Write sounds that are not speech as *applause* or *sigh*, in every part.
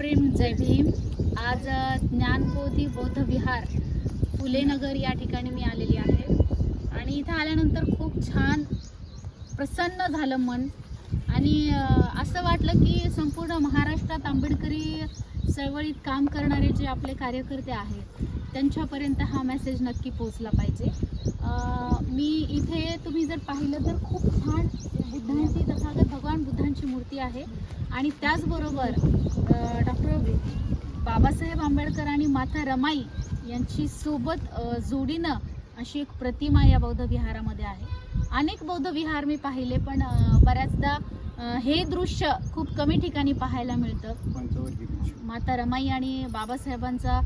प्रेम जय भीम. आज अ, ज्ञानबोधी बौद्ध विहार फुलेनगर या ठिकाणी मी आलेली आहे. आणि इथं आल्यानंतर खूप छान प्रसन्न झालं मन. आणि असं वाटलं की संपूर्ण महाराष्ट्रात आंबेडकरी चळवळीत काम करणारे जे आपले कार्यकर्ते आहेत त्यांच्यापर्यंत हा मेसेज नक्की पोचला पाहिजे. जर पाहिलं तर खूप छान बुद्धांची तथागत भगवान बुद्धांची मूर्ती आहे. आणि त्याचबरोबर डॉक्टर बाबासाहेब आंबेडकर आणि माता रमाई यांची सोबत जोडीनं अशी एक प्रतिमा या बौद्ध विहारामध्ये आहे. अनेक बौद्ध विहार मी पाहिले पण बऱ्याचदा हे दृश्य खूप कमी ठिकाणी पाहायला मिळतं. माता रमाई आणि बाबासाहेबांचा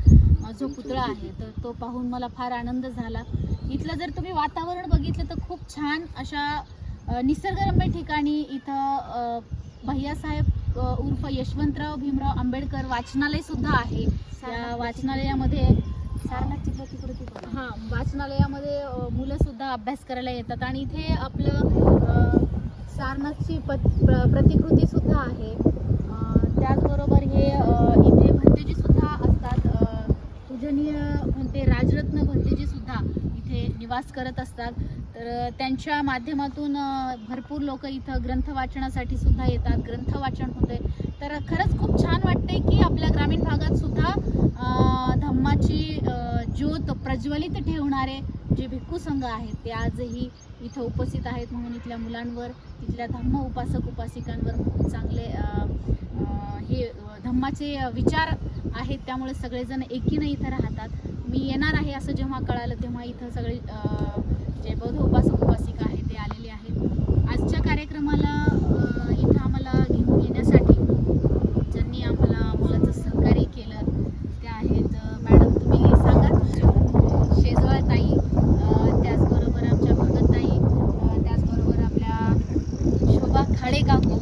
जो पुतळा आहे तर तो पाहून मला फार आनंद झाला. इथलं जर तुम्ही वातावरण बघितलं तर खूप छान अशा निसर्गरम्य ठिकाणी इथं भैयासाहेब उर्फ यशवंतराव भीमराव आंबेडकर वाचनालय सुद्धा आहे त्या वाचनालयामध्ये. हां वाचनालयामध्ये मुलं सुद्धा अभ्यास करायला येतात आणि इथे आपलं सारनाथची प्रतिकृती सुद्धा आहे त्याचबरोबर हे अ, इथे भंतेजी सुद्धा असतात अ, पूजनीय म्हणते राजरत्न भंतेजी सुद्धा इथे निवास करत असतात. तर त्यांच्या माध्यमातून भरपूर लोक इथं ग्रंथ वाचनासाठी सुद्धा येतात. ग्रंथ वाचन होते तर खरंच खूप छान वाटते की आपल्या ग्रामीण भागात सुद्धा धम्माची ज्योत प्रज्वलित ठेवणारे जे भिक्खू संघ आहेत ते आजही इथं उपस्थित आहेत म्हणून इथल्या मुलांवर इथल्या धम्म उपासक उपासिकांवर खूप चांगले हे धम्माचे विचार आहेत. त्यामुळे सगळेजण एकीनं इथं राहतात. मी येणार आहे असं जेव्हा कळालं तेव्हा इथं सगळे जे बौद्ध उपासक उपासिका आहेत ते आलेले आहेत. आजच्या कार्यक्रमाला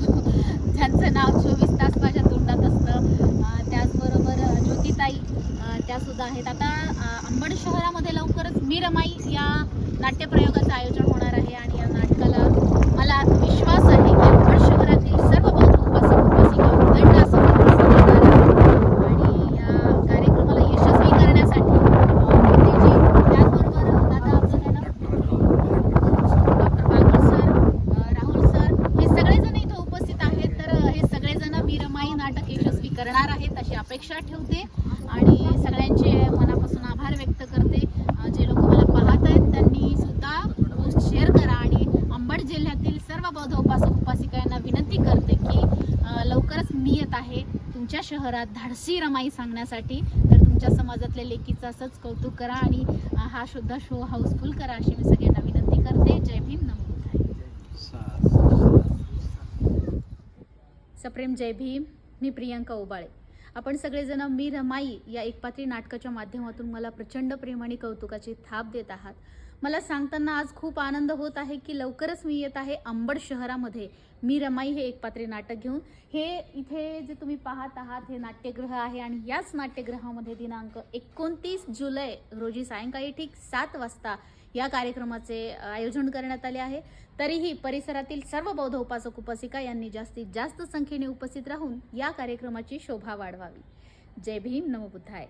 *laughs* ज्यांचं नाव चोवीस तास माझ्या तोंडात असतं. त्याचबरोबर ज्योतिताई त्यासुद्धा आहेत. आता अंबड शहरामध्ये लवकरच मी रमाई या नाट्यप्रयोगाचं आयोजन होणार आहे आणि या नाटकाला मला विश्वास आहे की अंबड शहरातील सर्व बौद्ध उपासक उपासिका उदंड असं प्रतिसाद देणार आहेत. आणि या कार्यक्रमाला यशस्वी करण्यासाठी अ, मोदीजी, त्याचबरोबर दादा आपलं काय नाव? डॉक्टर बागुल सर अ, राहुल सर हे सगळेजण इथं उपस्थित आहेत तर अ, हे सगळेजण वीरमाई नाटक करणार आहेत अशी अपेक्षा ठेवते आणि सगळ्यांचे मनापासून आभार व्यक्त करते. जे लोक मला पाहत आहेत त्यांनी सुद्धा पोस्ट शेअर करा आणि अंबड जिल्ह्यातील सर्व बौद्ध उपासक उपासिका यांना विनंती करते की लवकरच मी येत आहे तुमच्या शहरात धाडसी रमाई सांगण्यासाठी. तर तुमच्या समाजातल्या लेकीचं असंच कौतुक करा आणि हा सुद्धा शो हाऊसफुल करा अशी मी सगळ्यांना विनंती करते. जय भीम नमो. सप्रेम जय भीम. मी प्रियांका उबाळे. आपण सगळेजण मी रमाई या एकपात्री नाटकाच्या माध्यमातून मला प्रचंड प्रेम आणि कौतुकाची थाप देत आहात. मला सांगताना आज खूप आनंद होत आहे की लवकरच मी येत आहे अंबड शहरामध्ये. मी रमाई हे एकपात्री नाटक घेऊन. हे इथे जे तुम्ही पाहत आहात हे नाट्यगृह आहे आणि याच नाट्यगृहामध्ये दिनांक एकोणतीस जुलै रोजी सायंकाळी ठीक सात वाजता या कार्यक्रमाचे आयोजन करण्यात आले आहे. तरीही परिसरातील सर्व बौद्ध उपासक उपासिका यांनी जास्तीत जास्त संख्येने उपस्थित राहून या कार्यक्रमाची शोभा वाढवावी. जय भीम नमबुद्धाय